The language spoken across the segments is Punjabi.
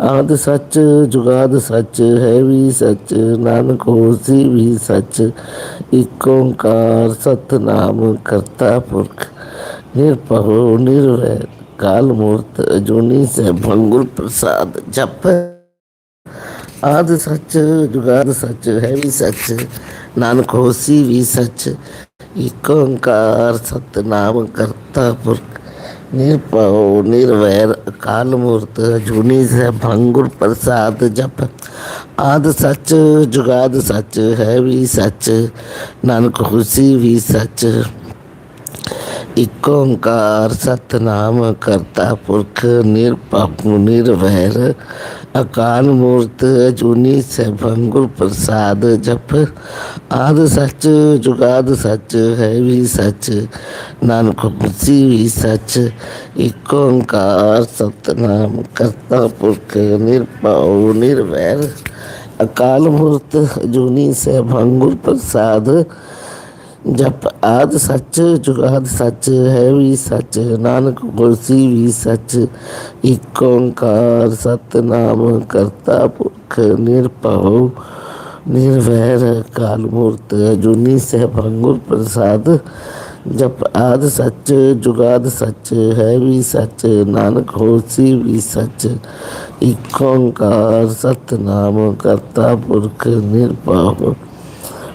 ਆਦ ਸੱਚ, ਜੁਗਾਦ ਸੱਚ, ਹੈ ਵੀ ਸੱਚ, ਨਾਨਕ ਹੋਸੀ ਵੀ ਸੱਚ, ਇਕ ਓੰਕਾਰ ਸਤਿਨਾਮ ਕਰਤਾ ਪੁਰਖ, ਨਿਰਭਉ ਨਿਰਵੈਰ ਅਕਾਲ ਮੂਰਤ, ਅਜੂਨੀ ਸੈਭੰ ਗੁਰ ਪ੍ਰਸਾਦ ਜਪ। ਆਦ ਸੱਚ, ਜੁਗਾਦ ਸੱਚ, ਹੈ ਵੀ ਸੱਚ, ਨਾਨਕ ਹੋਸੀ ਵੀ ਸੱਚ ਇਕ ਓੰਕਾਰ ਸਤਿਨਾਮ ਕਰਤਾ ਪ੍ਰਸਾਦ ਜਪ। ਆਦ ਸੱਚ, ਜੁਗਾਦ ਸੱਚ, ਹੈ ਵੀ ਸੱਚ, ਨਾਨਕ ਖੁਸ਼ੀ ਵੀ ਸੱਚ। ਇਕ ਓੰਕਾਰ ਸਤਿਨਾਮ ਕਰਤਾ ਪੁਰਖ ਨਿਰਭਉ ਨਿਰਵੈਰ ਅਕਾਲ ਮੂਰਤ ਅਜੂਨੀ ਸੈਭੰ ਪ੍ਰਸਾਦ ਜਪ। ਆਦ ਸੱਚ, ਜੁਗਾਦ ਸੱਚ, ਹੈ ਵੀ ਸੱਚ, ਨਾਨਕ ਹੋਸੀ ਵੀ ਸੱਚ। ਇਕ ਓੰਕਾਰ ਸਤਿਨਾਮ, ਕਰਤਾ ਪੁਰਖ ਨਿਰਭਉ ਨਿਰਵੈਰ। ਅਕਾਲ ਮੂਰਤ ਅਜੂਨੀ ਸੈਭੰ ਪ੍ਰਸਾਦ ਜਪ ਆਦ ਸੱਚ, ਜੁਗਾਦ ਸੱਚ, ਹੈ ਵੀ ਸੱਚ, ਨਾਨਕ ਹੋਸੀ ਵੀ ਸੱਚ। ਇਕ ਓੰਕਾਰ ਸਤਿਨਾਮ ਕਰਤਾ ਪੁਰਖ ਨਿਰਭਉ, ਨਿਰਵੈਰ ਕਾਲ ਮੂਰਤ ਅਜੂਨੀ ਸੈਭੰ ਪ੍ਰਸਾਦ। ਜਪ ਆਦ ਸੱਚ, ਜੁਗਾਦ ਸੱਚ, ਹੈ ਵੀ ਸੱਚ, ਨਾਨਕ ਹੋਸੀ ਵੀ ਸੱਚ। ਇਕ ਓੰਕਾਰ ਸਤਿਨਾਮ ਕਰਤਾ ਪੁਰਖ ਨਿਰਭਉ।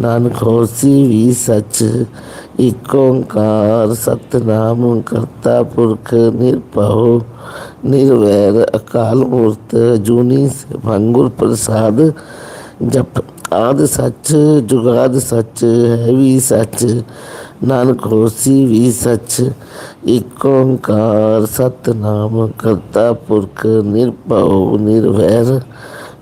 ਨਾਨਕ ਹੋਸੀ ਵੀ ਸੱਚ, ਇਕ ਓੰਕਾਰ ਸਤਨਾਮ ਕਰਤਾ ਪੁਰਖ ਨਿਰਭਉ, ਨਿਰਵੈਰ ਅਕਾਲ ਮੂਰਤ ਜੂਨੀ ਸੈਭੰ ਪ੍ਰਸਾਦ, ਜਪ ਆਦ ਸੱਚ, ਜੁਗਾਦ ਸੱਚ, ਹੈ ਵੀ ਸੱਚ, ਨਾਨਕ ਹੋਸੀ ਵੀ ਸੱਚ, ਇਕ ਓੰਕਾਰ ਸਤਿਨਾਮ ਕਰਤਾ ਪੁਰਖ ਨਿਰਭਉ, ਨਿਰਵੈਰ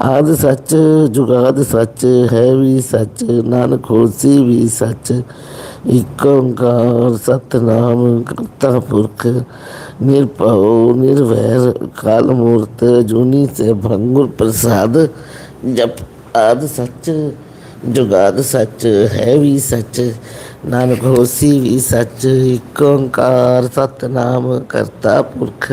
ਆਦ ਸੱਚ, ਜੁਗਾਦ ਸੱਚ, ਹੈ ਵੀ ਸੱਚ, ਨਾਨਕ ਹੋਸੀ ਵੀ ਸੱਚ। ਇਕ ਓੰਕਾਰ ਸਤਿਨਾਮ ਕਰਤਾ ਪੁਰਖ, ਨਿਰਭਉ, ਨਿਰਵੈਰ, ਕਾਲ ਮੂਰਤ ਅਜੂਨੀ ਸੈਭੰ ਗੁਰ ਪ੍ਰਸਾਦ, ਜਪ ਆਦ ਸੱਚ, ਜੁਗਾਦ ਸੱਚ, ਹੈ ਵੀ ਸੱਚ, ਨਾਨਕ ਹੋਸੀ ਵੀ ਸੱਚ। ਇਕ ਓੰਕਾਰ ਸਤਿਨਾਮ ਕਰਤਾ ਪੁਰਖ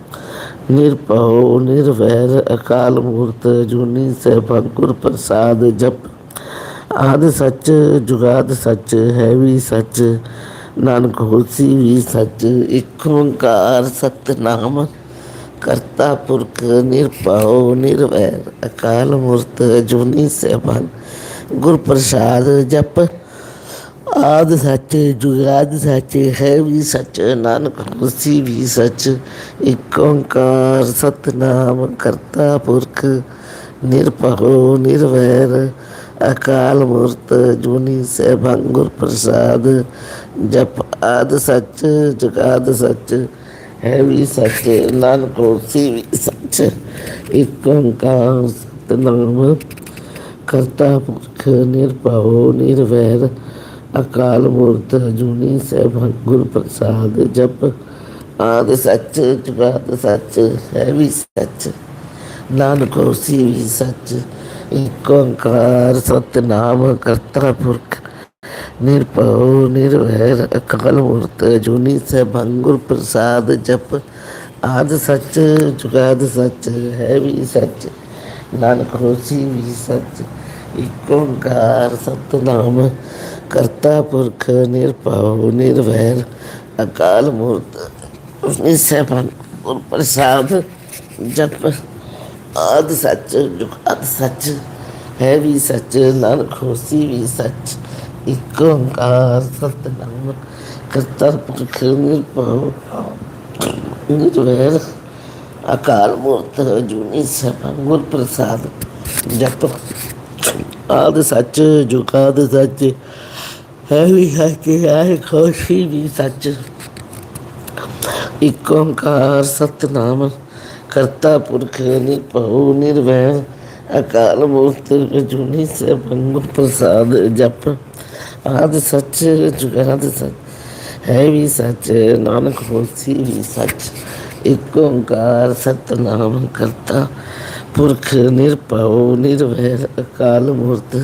ਨਿਰਭਉ, ਨਿਰਵੈਰ, ਅਕਾਲ ਮੂਰਤ, ਜੂਨੀ ਸੈਭੰ ਗੁਰ ਪ੍ਰਸਾਦ, ਜਪ। ਆਦ ਸੱਚ, ਜੁਗਾਦ ਸੱਚ, ਹੈ ਵੀ ਸੱਚ। ਨਾਨਕ ਹੋਸੀ ਵੀ ਸੱਚ। ਇਕ ਓੰਕਾਰ ਸਤਨਾਮ ਕਰਤਾ ਪੁਰਖ, ਨਿਰਭਉ, ਨਿਰਵੈਰ, ਅਕਾਲ ਮੂਰਤ, ਜੂਨੀ ਸੈਭੰ ਗੁਰ ਪ੍ਰਸਾਦ, ਜਪ। ਆਦ ਸੱਚ ਜੁਗਾਦ ਸੱਚ ਹੈ ਵੀ ਸੱਚ, ਨਾਨਕ ਹੋਸੀ ਵੀ ਸੱਚ, ਇਕ ਓੰਕਾਰ ਸਤਨਾਮ ਕਰਤਾ ਪੁਰਖ, ਨਿਰਭਉ, ਨਿਰਵੈਰ, ਅਕਾਲ ਮੂਰਤ, ਜੂਨੀ ਸੈਭੰ ਗੁਰ ਪ੍ਰਸਾਦ, ਜਪ ਆਦ ਸੱਚ ਜੁਗਾਦ ਸੱਚ, ਹੈ ਵੀ ਸੱਚ, ਨਾਨਕ ਹੋਸੀ ਵੀ ਸੱਚ, ਇਕ ਓੰਕਾਰ ਸਤਨਾਮ ਕਰਤਾ ਪੁਰਖ, ਨਿਰਭਉ, ਨਿਰਵੈਰ ਅਕਾਲ ਮੂਰਤ ਜੂਨੀ ਸੈਭੰ ਗੁਰ ਪ੍ਰਸਾਦ ਜਪ। ਆਦ ਸੱਚ, ਜੁਗਾਦ ਸੱਚ, ਹੈ ਵੀ ਸੱਚ। ਨਾਨਕ ਹੋਸੀ ਵੀ ਸੱਚ। ਇਕ ਓੰਕਾਰ ਸਤਨਾਮ ਕਰਤਾ ਪੁਰਖ। ਨਿਰਭਉ, ਨਿਰਵੈਰ ਅਕਾਲ ਮੂਰਤ ਜੂਨੀ ਸੈਭੰ ਗੁਰ ਪ੍ਰਸਾਦ ਜਪ। ਆਦ ਸੱਚ, ਜੁਗਾਦ ਸੱਚ, ਹੈ ਵੀ ਸੱਚ। ਨਾਨਕ ਹੋਸੀ ਵੀ ਸੱਚ। ਇਕ ਓੰਕਾਰ ਸਤਨਾਮ ਕਰਤਾ ਪੁਰਖ, ਨਿਰਭਉ, ਨਿਰਵੈਰ, ਅਕਾਲ ਮੂਰਤ ਜੂਨੀ ਗੁਰ ਪ੍ਰਸਾਦ, ਜਪ ਆਦ ਸੱਚ ਜੁਗਾਦ ਸੱਚ, ਹੈ ਵੀ ਸੱਚ, ਨਾਨਕ ਹੋਸੀ ਵੀ ਸੱਚ, ਇਕ ਓੰਕਾਰ ਸਤਨਾਮ, ਕਰਤਾ ਪੁਰਖ, ਨਿਰਭਉ, ਨਿਰਵੈਰ, ਅਕਾਲ ਮੂਰਤ ਜੂਨੀ ਸੈਭੰ ਗੁਰ ਪ੍ਰਸਾਦ, ਜਪ ਆਦ ਸੱਚ ਜੁਗਾਦ ਸੱਚ ਹੈ ਵੀ ਸੱਚ ਹੈ ਖੁਸ਼ੀ ਵੀ ਸੱਚ। ਇਕ ਓੰਕਾਰ ਸਤਨਾਮ, ਕਰਤਾ ਪੁਰਖ ਨਿਰਭਉ ਨਿਰਵੈਰ। ਅਕਾਲ ਮੂਰਤ ਜੂਨੀ ਸੈਭੰ ਗੁਰ ਪ੍ਰਸਾਦ ਜਪ। ਆਦ ਸੱਚ ਜੁਗਾਦ ਸੱਚ, ਹੈ ਵੀ ਸੱਚ, ਨਾਨਕ ਹੋਸੀ ਵੀ ਸੱਚ। ਇਕ ਓੰਕਾਰ ਸਤਨਾਮ, ਕਰਤਾ ਪੁਰਖ ਨਿਰਭਉ ਨਿਰਵੈਰ। ਅਕਾਲ ਮੂਰਤ